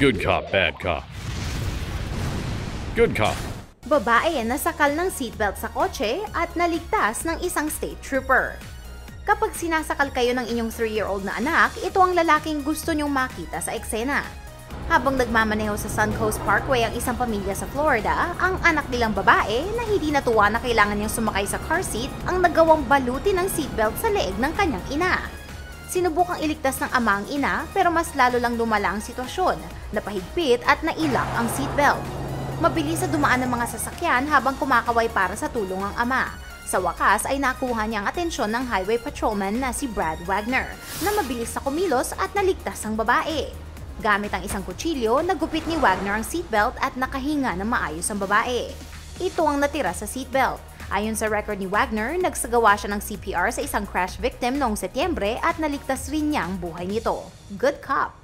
Good cop, bad cop. Good cop. Babae na sakal ng seatbelt sa kotse at naligtas ng isang state trooper. Kapag sinasakal kayo ng inyong 3-year-old na anak, ito ang lalaking gusto nyong makita sa eksena. Habang nagmamaneho sa Suncoast Parkway ang isang pamilya sa Florida, ang anak nilang babae na hindi natuwa na kailangan niyang sumakay sa car seat ang nagawang baluti ng seatbelt sa leeg ng kanyang ina. Sinubukang iligtas ng ama ang ina pero mas lalo lang lumala ang sitwasyon, napahigpit at nailak ang seatbelt. Mabilis na dumaan ng mga sasakyan habang kumakaway para sa tulong ang ama. Sa wakas ay nakuha niya ang atensyon ng highway patrolman na si Brad Wagner na mabilis na kumilos at naligtas ang babae. Gamit ang isang kutsilyo, nagupit ni Wagner ang seatbelt at nakahinga ng maayos ang babae. Ito ang natira sa seatbelt. Ayon sa record ni Wagner, nagsagawa siya ng CPR sa isang crash victim noong Setyembre at naligtas rin niya ang buhay nito. Good cop!